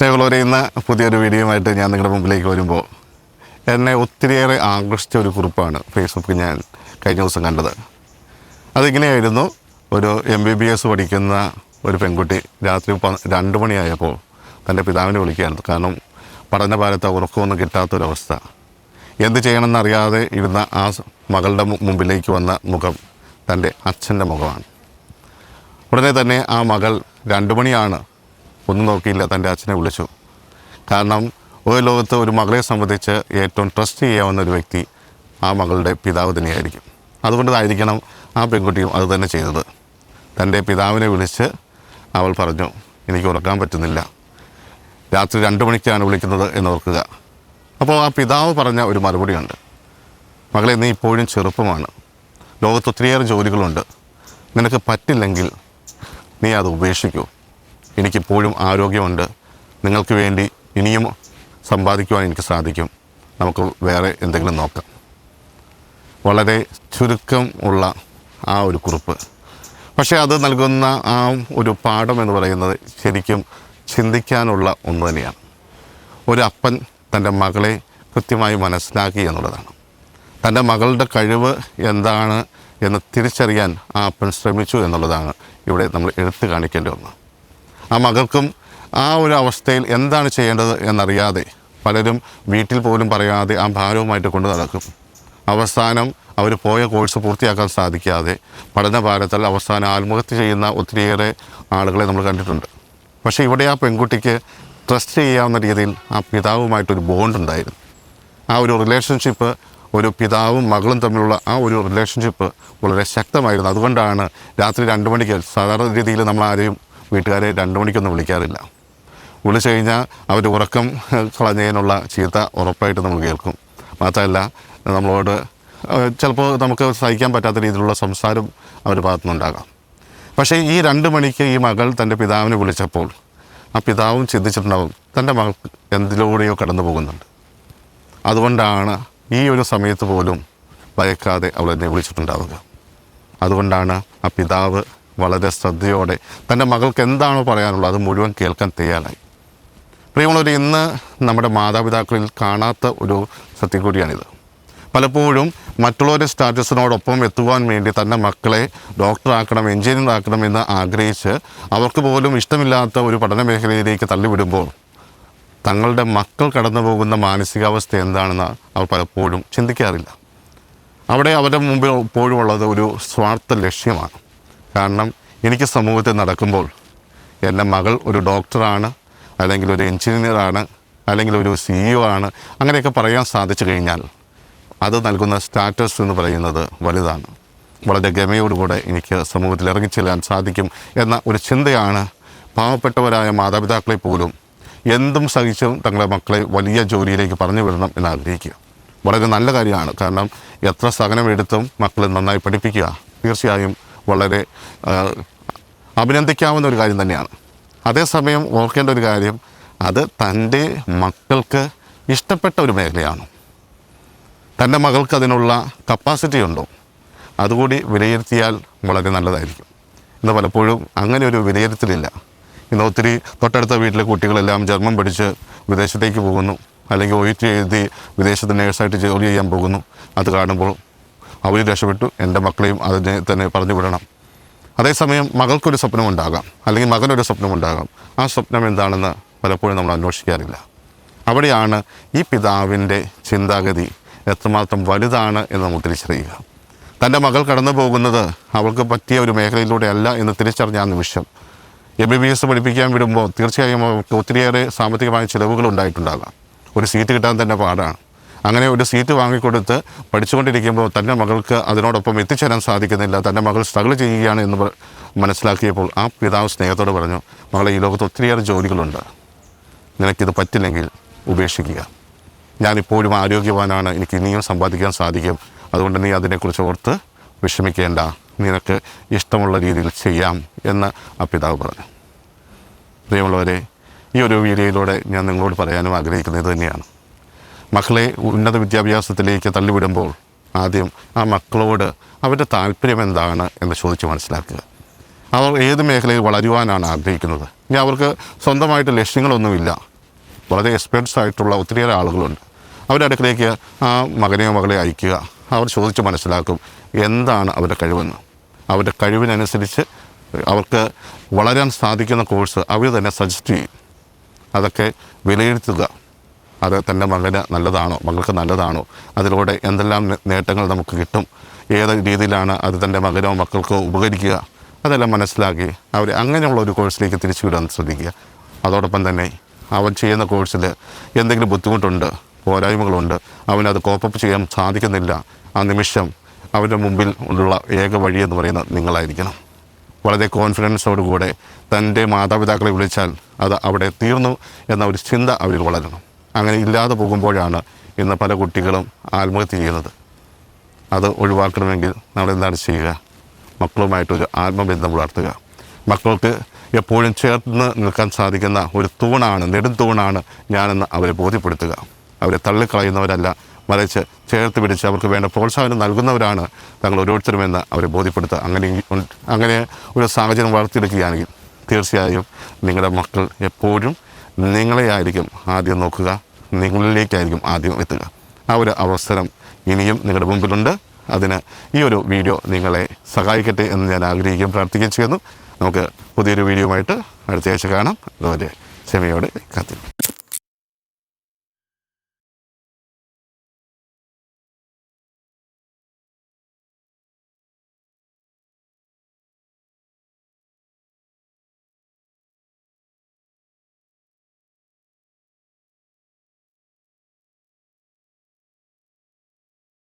സ്നേഹമുള്ളവരെ ഇന്ന് പുതിയൊരു വീഡിയോയുമായിട്ട് ഞാൻ നിങ്ങളുടെ മുമ്പിലേക്ക് വരുമ്പോൾ എന്നെ ഒത്തിരിയേറെ ആകർഷിച്ച ഒരു കുറിപ്പാണ് ഫേസ്ബുക്കിൽ ഞാൻ കഴിഞ്ഞ ദിവസം കണ്ടത്. അതിങ്ങനെയായിരുന്നു ഒരു എം ബി ബി എസ് പഠിക്കുന്ന ഒരു പെൺകുട്ടി രാത്രി രണ്ട് മണിയായപ്പോൾ തന്റെ പിതാവിനെ വിളിക്കുകയായിരുന്നു. കാരണം പഠനഭാരത്ത് ഉറക്കമൊന്നും കിട്ടാത്തൊരവസ്ഥ. എന്ത് ചെയ്യണമെന്നറിയാതെ ഇരുന്ന ആ മകളുടെ മുമ്പിലേക്ക് വന്ന മുഖം തന്റെ അച്ഛന്റെ മുഖമാണ്. ഉടനെ തന്നെ ആ മകൾ രണ്ട് മണിയാണ് ഒന്നും നോക്കിയില്ല തന്റെ അച്ഛനെ വിളിച്ചു. കാരണം ഒരു ലോകത്ത് ഒരു മകളെ സംബന്ധിച്ച് ഏറ്റവും ട്രസ്റ്റ് ചെയ്യാവുന്ന ഒരു വ്യക്തി ആ മകളുടെ പിതാവ് തന്നെയായിരിക്കും. അതുകൊണ്ടായിരിക്കണം ആ പെൺകുട്ടിയും അത് തന്നെ ചെയ്തത്. തന്റെ പിതാവിനെ വിളിച്ച് അവൾ പറഞ്ഞു എനിക്ക് ഉറക്കാൻ പറ്റുന്നില്ല. രാത്രി രണ്ട് മണിക്കാണ് വിളിക്കുന്നത് എന്ന് ഓർക്കുക. അപ്പോൾ ആ പിതാവ് പറഞ്ഞ ഒരു മറുപടിയുണ്ട്. മകളെ നീ ഇപ്പോഴും ചെറുപ്പമാണ്. ലോകത്ത് ഒത്തിരിയേറെ ജോലികളുണ്ട്. നിനക്ക് പറ്റില്ലെങ്കിൽ നീ അത് ഉപേക്ഷിക്കൂ. എനിക്കിപ്പോഴും ആരോഗ്യമുണ്ട്. നിങ്ങൾക്ക് വേണ്ടി ഇനിയും സമ്പാദിക്കുവാൻ എനിക്ക് സാധിക്കും. നമുക്ക് വേറെ എന്തെങ്കിലും നോക്കാം. വളരെ ചുരുക്കം ഉള്ള ആ ഒരു കുറിപ്പ്. പക്ഷേ അത് നൽകുന്ന ആ ഒരു പാഠം എന്ന് പറയുന്നത് ശരിക്കും ചിന്തിക്കാനുള്ള ഒന്ന് തന്നെയാണ്. ഒരു അപ്പൻ തന്റെ മകളെ കൃത്യമായി മനസ്സിലാക്കി എന്നുള്ളതാണ്. തന്റെ മകളുടെ കഴിവ് എന്താണ് എന്ന് തിരിച്ചറിയാൻ ആ അപ്പൻ ശ്രമിച്ചു എന്നുള്ളതാണ് ഇവിടെ നമ്മൾ എടുത്തു കാണിക്കേണ്ടി ഒന്ന്. ആ മകൾക്കും ആ ഒരു അവസ്ഥയിൽ എന്താണ് ചെയ്യേണ്ടത് എന്നറിയാതെ പലരും വീട്ടിൽ പോലും പറയാതെ ആ ഭാരവുമായിട്ട് കൊണ്ട് നടക്കും. അവസാനം അവർ പോയ കോഴ്സ് പൂർത്തിയാക്കാൻ സാധിക്കാതെ പഠനഭാരത്തിൽ അവസാനം ആത്മഹത്യ ചെയ്യുന്ന ഒത്തിരിയേറെ ആളുകളെ നമ്മൾ കണ്ടിട്ടുണ്ട്. പക്ഷേ ഇവിടെ ആ പെൺകുട്ടിക്ക് ട്രസ്റ്റ് ചെയ്യാവുന്ന രീതിയിൽ ആ പിതാവുമായിട്ടൊരു ബോണ്ട് ഉണ്ടായിരുന്നു. ആ ഒരു റിലേഷൻഷിപ്പ് ഒരു പിതാവും മകളും തമ്മിലുള്ള ആ ഒരു റിലേഷൻഷിപ്പ് വളരെ ശക്തമായിരുന്നു. അതുകൊണ്ടാണ് രാത്രി രണ്ട് മണിക്ക് സാധാരണ രീതിയിൽ നമ്മൾ ആരെയും വീട്ടുകാരെ രണ്ട് മണിക്കൊന്നും വിളിക്കാറില്ല. വിളിച്ചു കഴിഞ്ഞാൽ അവർ ഉറക്കം കളഞ്ഞതിനുള്ള ചീത്ത ഉറപ്പായിട്ട് നമ്മൾ കേൾക്കും. മാത്രമല്ല നമ്മളോട് ചിലപ്പോൾ നമുക്ക് സഹിക്കാൻ പറ്റാത്ത രീതിയിലുള്ള സംസാരം അവരുടെ ഭാഗത്തുനിന്നുണ്ടാകാം. പക്ഷേ ഈ രണ്ട് മണിക്ക് ഈ മകൾ തന്റെ പിതാവിനെ വിളിച്ചപ്പോൾ ആ പിതാവും ചിന്തിച്ചിട്ടുണ്ടാവും തന്റെ മകൾക്ക് എന്തിലൂടെയോ കടന്നു പോകുന്നുണ്ട്. അതുകൊണ്ടാണ് ഈ ഒരു സമയത്ത് പോലും ഭയക്കാതെ അവൾ എന്നെ വിളിച്ചിട്ടുണ്ടാവുക. അതുകൊണ്ടാണ് ആ പിതാവ് വളരെ ശ്രദ്ധയോടെ തന്റെ മകൾക്ക് എന്താണോ പറയാനുള്ളത് അത് മുഴുവൻ കേൾക്കാൻ തയ്യാറായി. പ്രിയമുള്ളവർ ഇന്ന് നമ്മുടെ മാതാപിതാക്കളിൽ കാണാത്ത ഒരു സത്യം കൂടിയാണിത്. പലപ്പോഴും മറ്റുള്ളവരുടെ സ്റ്റാറ്റസിനോടൊപ്പം എത്തുവാൻ വേണ്ടി തന്റെ മക്കളെ ഡോക്ടറാക്കണം എഞ്ചിനീയർ ആക്കണം എന്ന് ആഗ്രഹിച്ച് അവർക്ക് പോലും ഇഷ്ടമില്ലാത്ത ഒരു പഠന മേഖലയിലേക്ക് തള്ളിവിടുമ്പോൾ തങ്ങളുടെ മക്കൾ കടന്നു പോകുന്ന മാനസികാവസ്ഥ എന്താണെന്ന് അവർ പലപ്പോഴും ചിന്തിക്കാറില്ല. അവിടെ അവരുടെ മുമ്പിൽ എപ്പോഴും ഒരു സ്വാർത്ഥ ലക്ഷ്യമാണ്. കാരണം എനിക്ക് സമൂഹത്തിൽ നടക്കുമ്പോൾ എന്റെ മകൾ ഒരു ഡോക്ടറാണ് അല്ലെങ്കിൽ ഒരു എഞ്ചിനീയറാണ് അല്ലെങ്കിൽ ഒരു സിഇഒ ആണ് അങ്ങനെയൊക്കെ പറയാൻ സാധിച്ചു കഴിഞ്ഞാൽ അത് നൽകുന്ന സ്റ്റാറ്റസ് എന്ന് പറയുന്നത് വലുതാണ്. വളരെ ഗമയോടുകൂടെ എനിക്ക് സമൂഹത്തിൽ ഇറങ്ങിച്ചെല്ലാൻ സാധിക്കും എന്ന ഒരു ചിന്തയാണ് പാവപ്പെട്ടവരായ മാതാപിതാക്കളെ പോലും എന്തും സഹിച്ചും തങ്ങളുടെ മക്കളെ വലിയ ജോലിയിലേക്ക് പറഞ്ഞു വിടണം എന്ന് ആഗ്രഹിക്കുക. വളരെ നല്ല കാര്യമാണ്. കാരണം എത്ര സഹനമെടുത്തും മക്കളെ നന്നായി പഠിപ്പിക്കുക. തീർച്ചയായും വളരെ അഭിനന്ദിക്കാവുന്ന ഒരു കാര്യം തന്നെയാണ്. അതേസമയം ഓർക്കേണ്ട ഒരു കാര്യം അത് തന്റെ മക്കൾക്ക് ഇഷ്ടപ്പെട്ട ഒരു മേഖലയാണ്. തന്റെ മകൾക്ക് അതിനുള്ള കപ്പാസിറ്റി ഉണ്ടോ? അതുകൂടി വിലയിരുത്തിയാൽ വളരെ നല്ലതായിരിക്കും. ഇന്ന് പലപ്പോഴും അങ്ങനെ ഒരു വിലയിരുത്തലില്ല. ഇന്ന് ഒത്തിരി തൊട്ടടുത്ത വീട്ടിലെ കുട്ടികളെല്ലാം ജർമ്മൻ പഠിച്ച് വിദേശത്തേക്ക് പോകുന്നു. അല്ലെങ്കിൽ ഒ എഴുതി വിദേശത്ത് നേഴ്സായിട്ട് ജോലി ചെയ്യാൻ പോകുന്നു. അത് കാണുമ്പോൾ അവർ രക്ഷപ്പെട്ടു. എന്റെ മക്കളെയും അതിനെ തന്നെ പറഞ്ഞു വിടണം. അതേസമയം മകൾക്കൊരു സ്വപ്നമുണ്ടാകാം. അല്ലെങ്കിൽ മകനൊരു സ്വപ്നമുണ്ടാകാം. ആ സ്വപ്നം എന്താണെന്ന് പലപ്പോഴും നമ്മൾ അന്വേഷിക്കാറില്ല. അവിടെയാണ് ഈ പിതാവിന്റെ ചിന്താഗതി എത്രമാത്രം വലുതാണ് എന്ന് നമുക്ക് തിരിച്ചറിയുക. തന്റെ മകൾ കടന്നു പോകുന്നത് അവൾക്ക് പറ്റിയ ഒരു മേഖലയിലൂടെ അല്ല എന്ന് തിരിച്ചറിഞ്ഞ ആ നിമിഷം എം ബി ബി എസ് പഠിപ്പിക്കാൻ വിടുമ്പോൾ തീർച്ചയായും അവർക്ക് ഒത്തിരിയേറെ സാമ്പത്തികമായ ചിലവുകൾ ഉണ്ടായിട്ടുണ്ടാകാം. ഒരു സീറ്റ് കിട്ടാൻ തന്നെ പാടാണ്. അങ്ങനെ ഒരു സീറ്റ് വാങ്ങിക്കൊടുത്ത് പഠിച്ചുകൊണ്ടിരിക്കുമ്പോൾ തന്റെ മകൾക്ക് അതിനോടൊപ്പം എത്തിച്ചേരാൻ സാധിക്കുന്നില്ല. തന്റെ മകൾ സ്ട്രഗിൾ ചെയ്യുകയാണ് എന്ന് മനസ്സിലാക്കിയപ്പോൾ ആ പിതാവ് സ്നേഹത്തോട് പറഞ്ഞു മകളെ ഈ ലോകത്ത് ഒത്തിരിയേറെ ജോലികളുണ്ട്. നിനക്കിത് പറ്റില്ലെങ്കിൽ ഉപേക്ഷിക്കുക. ഞാനിപ്പോഴും ആരോഗ്യവാനാണ്. എനിക്ക് ഇനിയും സമ്പാദിക്കാൻ സാധിക്കും. അതുകൊണ്ട് നീ അതിനെക്കുറിച്ച് ഓർത്ത് വിഷമിക്കേണ്ട. നിനക്ക് ഇഷ്ടമുള്ള രീതിയിൽ ചെയ്യാം എന്ന് ആ പിതാവ് പറഞ്ഞു. പ്രിയമുള്ളവരെ ഈ ഒരു വീഡിയോയിലൂടെ ഞാൻ നിങ്ങളോട് പറയാനും ആഗ്രഹിക്കുന്നത് തന്നെയാണ്. മക്കളെ ഉന്നത വിദ്യാഭ്യാസത്തിലേക്ക് തള്ളിവിടുമ്പോൾ ആദ്യം ആ മക്കളോട് അവരുടെ താല്പര്യം എന്താണ് എന്ന് ചോദിച്ച് മനസ്സിലാക്കുക. അവർ ഏത് മേഖലയിൽ വളരുവാനാണ് ആഗ്രഹിക്കുന്നത്? ഇനി അവർക്ക് സ്വന്തമായിട്ട് ലക്ഷ്യങ്ങളൊന്നുമില്ല. വളരെ എക്സ്പെർട്സ് ആയിട്ടുള്ള ഒത്തിരിയേറെ ആളുകളുണ്ട്. അവരുടെ അടുക്കിലേക്ക് ആ മകനെയോ മകളെ അയക്കുക. അവർ ചോദിച്ച് മനസ്സിലാക്കും എന്താണ് അവരുടെ കഴിവെന്ന്. അവരുടെ കഴിവിനനുസരിച്ച് അവർക്ക് വളരാൻ സാധിക്കുന്ന കോഴ്സ് അവർ തന്നെ സജസ്റ്റ് ചെയ്യും. അതൊക്കെ വിലയിരുത്തുക. അത് തന്റെ മകന് നല്ലതാണോ മകൾക്ക് നല്ലതാണോ അതിലൂടെ എന്തെല്ലാം നേട്ടങ്ങൾ നമുക്ക് കിട്ടും ഏത് രീതിയിലാണ് അത് തന്റെ മകനോ മക്കൾക്കോ ഉപകരിക്കുക അതെല്ലാം മനസ്സിലാക്കി അവർ അങ്ങനെയുള്ള ഒരു കോഴ്സിലേക്ക് തിരിച്ചു വിടാൻ ശ്രദ്ധിക്കുക. അതോടൊപ്പം തന്നെ അവൻ ചെയ്യുന്ന കോഴ്സിൽ എന്തെങ്കിലും ബുദ്ധിമുട്ടുണ്ട് പോരായ്മകളുണ്ട് അവനത് കോപ്പപ്പ് ചെയ്യാൻ സാധിക്കുന്നില്ല ആ നിമിഷം അവന്റെ മുമ്പിൽ ഉള്ള ഏക വഴി എന്ന് പറയുന്നത് നിങ്ങളായിരിക്കണം. വളരെ കോൺഫിഡൻസോടുകൂടെ തന്റെ മാതാപിതാക്കളെ വിളിച്ചാൽ അത് അവിടെ തീർന്നു എന്ന ഒരു ചിന്ത അവരിൽ വളരണം. അങ്ങനെ ഇല്ലാതെ പോകുമ്പോഴാണ് ഇന്ന് പല കുട്ടികളും ആത്മഹത്യ ചെയ്യുന്നത്. അത് ഒഴിവാക്കണമെങ്കിൽ നമ്മൾ എന്താണ് ചെയ്യുക? മക്കളുമായിട്ടൊരു ആത്മബന്ധം വളർത്തുക. മക്കൾക്ക് എപ്പോഴും ചേർന്ന് നിൽക്കാൻ സാധിക്കുന്ന ഒരു തൂണാണ് നെടും തൂണാണ് ഞാനെന്ന് അവരെ ബോധ്യപ്പെടുത്തുക. അവരെ തള്ളിക്കളയുന്നവരല്ല മറിച്ച് ചേർത്ത് പിടിച്ച് അവർക്ക് വേണ്ട പ്രോത്സാഹനം നൽകുന്നവരാണ് തങ്ങൾ ഓരോരുത്തരുമെന്ന് അവരെ ബോധ്യപ്പെടുത്തുക. അങ്ങനെ അങ്ങനെ ഒരു സാഹചര്യം വളർത്തിയെടുക്കുകയാണെങ്കിൽ തീർച്ചയായും നിങ്ങളുടെ മക്കൾ എപ്പോഴും നിങ്ങളെ ആയിരിക്കും ആദ്യം നോക്കുക. നിങ്ങളിലേക്കായിരിക്കും ആദ്യം എത്തുക. ആ ഒരു അവസരം ഇനിയും നിങ്ങളുടെ മുമ്പിലുണ്ട്. അതിന് ഈ ഒരു വീഡിയോ നിങ്ങളെ സഹായിക്കട്ടെ എന്ന് ഞാൻ ആഗ്രഹിക്കുകയും പ്രാർത്ഥിക്കുകയും ചെയ്യുന്നു. നമുക്ക് പുതിയൊരു വീഡിയോ ആയിട്ട് അടുത്ത ആഴ്ച കാണാം. അതുപോലെ ക്ഷമയോടെ കാത്തിരിക്കും.